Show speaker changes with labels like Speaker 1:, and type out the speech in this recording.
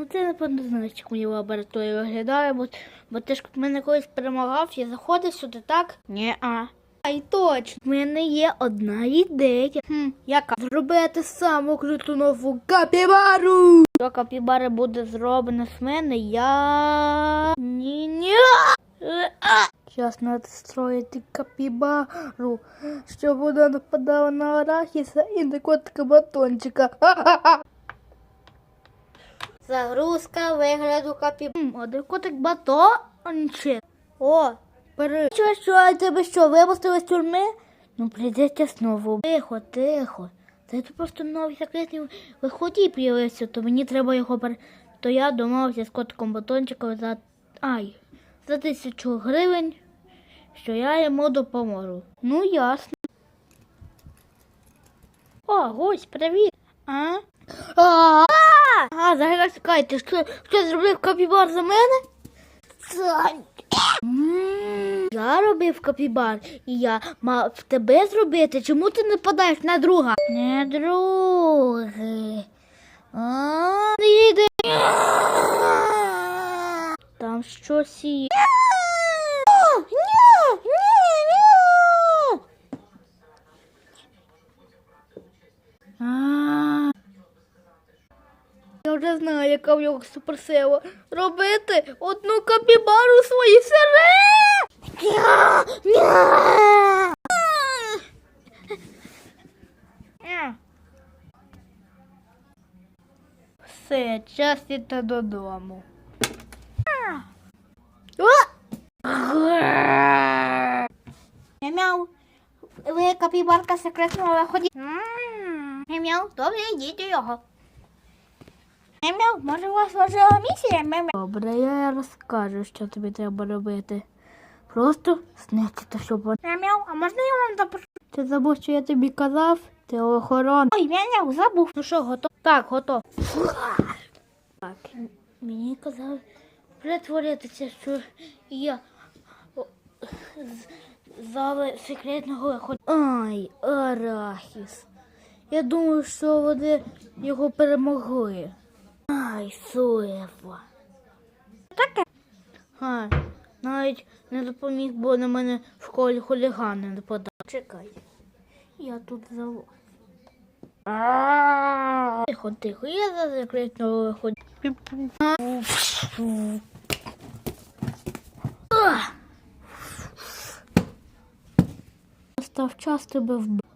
Speaker 1: Ну ти напевно знаєш, як мені лабораторія виглядає, бо, бо ти ж мене колись перемагав, я заходив сюди, так? Ні, а. Ай точно, в мене є одна ідея. Хм, яка? Зробити саму круту нову капібару. Що капібара буде зроблена з мене, я... Ні-ні. Е, а! Зараз треба строїти капібару, щоб вона нападала на арахіса і на котика батончика. Ха-ха-ха. Загрузка вигляду капібару. Один котик батончик. О, бери. Що, що, а тебе що, випустили з тюрми? Ну, прийдеться знову. Тихо, тихо. Це тут просто новий секретний виході появився, то мені треба його пер... То я домовився з котиком батончиком за... Ай, за тисячу гривень, що я йому допоможу. Ну, ясно. О, гость, привіт. А? А, а зараз чекайте, що, що зробив капібар за мене? Я робив капібар, і я мав тебе зробити. Чому ти не падаєш на друга? Не друге. А, не йди. Там щось є. Я вже знаю, яка в нього суперсила. Робити одну капібару свої сире. Все, час іти додому. Мяу. Ви капібарка секретного виході. Мяу, добре, йдіть до його. Мяу, може у вас важлива місія? Мяу. Добре, я розкажу, що тобі треба робити. Просто знищити, щоб вона. Мяу, а можна я вам запишу? Ти забув, що я тобі казав? Ти охорон. Ой, мяу, забув. Ну що, готов? Так, готов. Так, мені казали перетворитися, що я з зали секретного виходу. Ай, арахіс. Я думаю, що вони його перемогли. Ай, суєва. Таке. А, навіть не допоміг, бо на мене в школі хулігани нападали. Чекай. Я тут залазь. Тихо, тихо, я за секретного виходу. Став час тебе вбив.